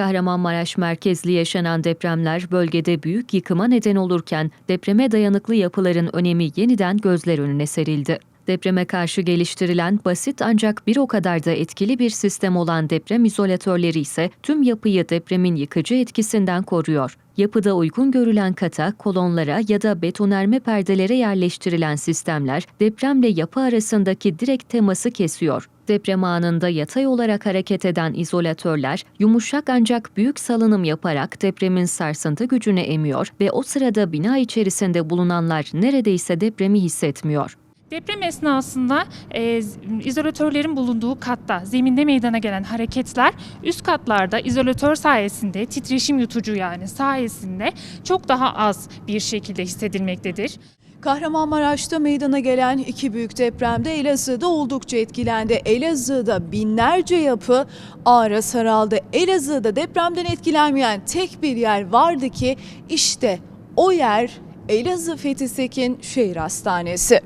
Kahramanmaraş merkezli yaşanan depremler bölgede büyük yıkıma neden olurken depreme dayanıklı yapıların önemi yeniden gözler önüne serildi. Depreme karşı geliştirilen basit ancak bir o kadar da etkili bir sistem olan deprem izolatörleri ise tüm yapıyı depremin yıkıcı etkisinden koruyor. Yapıda uygun görülen kata, kolonlara ya da betonerme perdelere yerleştirilen sistemler depremle yapı arasındaki direkt teması kesiyor. Deprem anında yatay olarak hareket eden izolatörler yumuşak ancak büyük salınım yaparak depremin sarsıntı gücünü emiyor ve o sırada bina içerisinde bulunanlar neredeyse depremi hissetmiyor. Deprem esnasında e, izolatörlerin bulunduğu katta zeminde meydana gelen hareketler üst katlarda izolatör sayesinde titreşim yutucu yani sayesinde çok daha az bir şekilde hissedilmektedir. Kahramanmaraş'ta meydana gelen iki büyük depremde Elazığ'da oldukça etkilendi. Elazığ'da binlerce yapı ağra saraldı. Elazığ'da depremden etkilenmeyen tek bir yer vardı ki işte o yer Elazığ Fethi Sekin Şehir Hastanesi.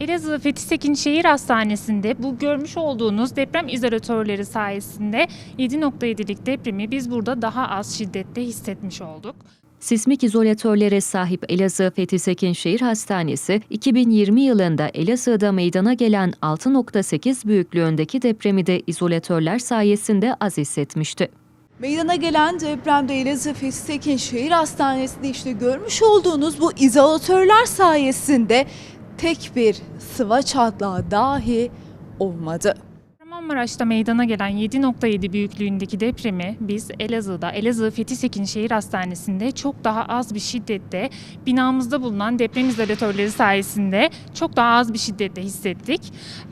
Elazığ Fethi Sekin Şehir Hastanesi'nde bu görmüş olduğunuz deprem izolatörleri sayesinde 7.7'lik depremi biz burada daha az şiddette hissetmiş olduk. Sismik izolatörlere sahip Elazığ Fethi Sekin Şehir Hastanesi, 2020 yılında Elazığ'da meydana gelen 6.8 büyüklüğündeki depremi de izolatörler sayesinde az hissetmişti. Meydana gelen depremde Elazığ Fethi Sekin Şehir Hastanesi'nde işte görmüş olduğunuz bu izolatörler sayesinde tek bir sıva çatlağı dahi olmadı. Kahramanmaraş'ta meydana gelen 7.7 büyüklüğündeki depremi biz Elazığ'da Elazığ Fethi Sekin Şehir Hastanesi'nde çok daha az bir şiddette binamızda bulunan deprem izolatörleri sayesinde çok daha az bir şiddette hissettik.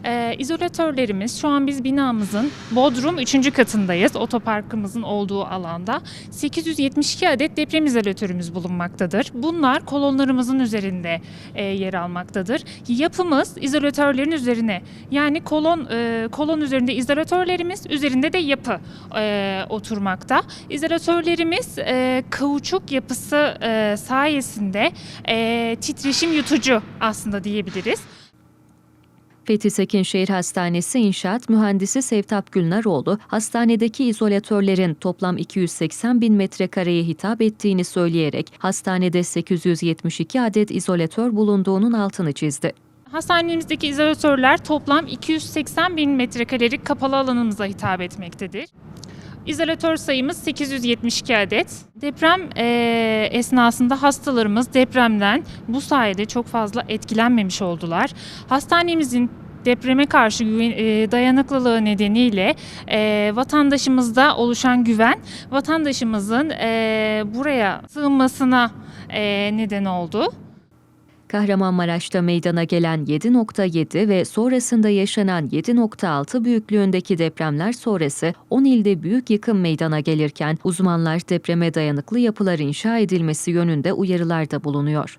Ee, izolatörlerimiz şu an biz binamızın Bodrum 3. katındayız. Otoparkımızın olduğu alanda 872 adet deprem izolatörümüz bulunmaktadır. Bunlar kolonlarımızın üzerinde e, yer almaktadır. Yapımız izolatörlerin üzerine yani kolon e, kolon üzerinde izolatörlerimiz üzerinde de yapı e, oturmakta. İzolatörlerimiz e, kauçuk yapısı e, sayesinde e, titreşim yutucu aslında diyebiliriz. Fethi Sekin Şehir Hastanesi İnşaat Mühendisi Sevtap Gülnaroğlu, hastanedeki izolatörlerin toplam 280 bin metrekareye hitap ettiğini söyleyerek hastanede 872 adet izolatör bulunduğunun altını çizdi. Hastanemizdeki izolatörler toplam 280 bin metrekarelik kapalı alanımıza hitap etmektedir. İzolatör sayımız 872 adet. Deprem eee, esnasında hastalarımız depremden bu sayede çok fazla etkilenmemiş oldular. Hastanemizin depreme karşı güven- eee, dayanıklılığı nedeniyle eee, vatandaşımızda oluşan güven vatandaşımızın eee, buraya sığınmasına eee, neden oldu. Kahramanmaraş'ta meydana gelen 7.7 ve sonrasında yaşanan 7.6 büyüklüğündeki depremler sonrası 10 ilde büyük yıkım meydana gelirken uzmanlar depreme dayanıklı yapılar inşa edilmesi yönünde uyarılarda bulunuyor.